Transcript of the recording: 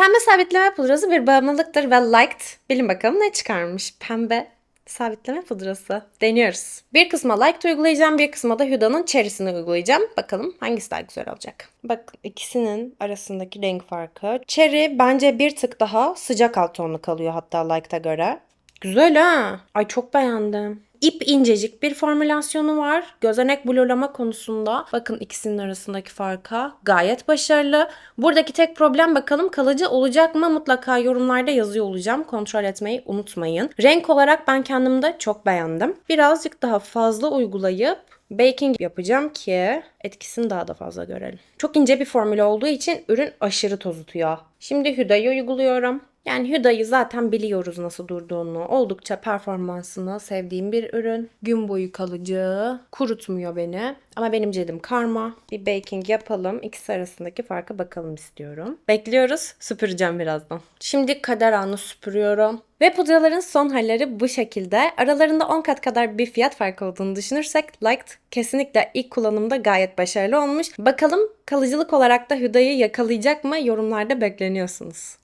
Pembe sabitleme pudrası bir bağımlılıktır ve liked. Bilin bakalım ne çıkarmış. Pembe sabitleme pudrası. Deniyoruz. Bir kısma liked uygulayacağım, bir kısma da Huda'nın cherry'sini uygulayacağım. Bakalım hangisi daha güzel olacak. Bak ikisinin arasındaki renk farkı. Cherry bence bir tık daha sıcak alt tonlu kalıyor hatta liked'a göre. Güzel ha. Ay çok beğendim. İp incecik bir formülasyonu var. Gözenek blurlama konusunda bakın ikisinin arasındaki farka gayet başarılı. Buradaki tek problem bakalım kalıcı olacak mı? Mutlaka yorumlarda yazıyor olacağım. Kontrol etmeyi unutmayın. Renk olarak ben kendimde çok beğendim. Birazcık daha fazla uygulayıp baking yapacağım ki etkisini daha da fazla görelim. Çok ince bir formül olduğu için ürün aşırı tozutuyor. Şimdi Huda'yı uyguluyorum. Yani Huda'yı zaten biliyoruz nasıl durduğunu. Oldukça performansını sevdiğim bir ürün. Gün boyu kalıcı, kurutmuyor beni. Ama benim cildim karma. Bir baking yapalım. İkisi arasındaki farka bakalım istiyorum. Bekliyoruz. Süpüreceğim birazdan. Şimdi kader anı süpürüyorum. Ve pudraların son halleri bu şekilde. Aralarında 10 kat kadar bir fiyat farkı olduğunu düşünürsek Liked kesinlikle ilk kullanımda gayet başarılı olmuş. Bakalım kalıcılık olarak da Huda'yı yakalayacak mı? Yorumlarda bekleniyorsunuz.